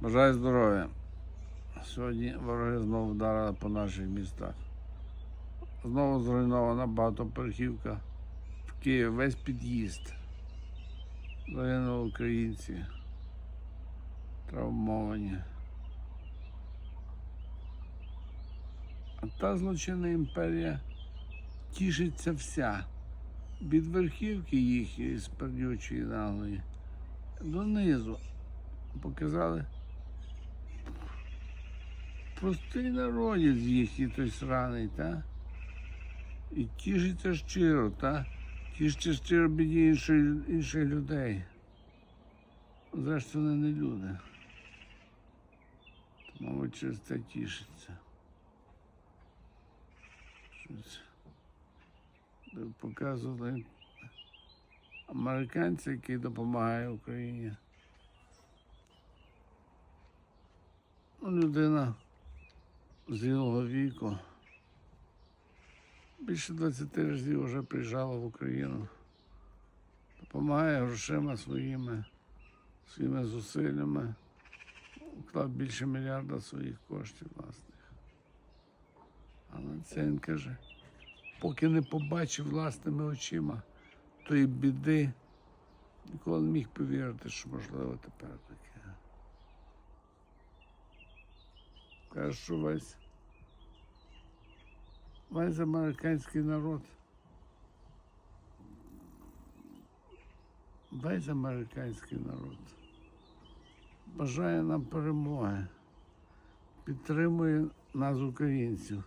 Бажаю здоров'я. Сьогодні вороги знову вдарили по наших містах. Знову зруйнована багатоповерхівка. В Києві весь під'їзд. Загинули українці. Травмовані. А та злочинна імперія тішиться вся. Від верхівки їхньої спердючої наглої донизу показали простий народець їхній той сраний, та? І тішиться щиро, та? Тішиться щиро біді інших, інших людей. Зрештою, вони не люди. Мабуть, через це тішиться. Щось показували американці, які допомагають Україні. Ну, людина зрілого віку. Більше 20 разів вже приїжджала в Україну. Допомагає грошима своїми, своїми зусиллями. Вклав більше мільярда своїх коштів власних. Але це він каже, поки не побачив власними очима тої біди, ніколи не міг повірити, що можливо тепер таке. Каже, що весь, весь американський народ, весь американський народ. Бажає нам перемоги, підтримує нас, українців.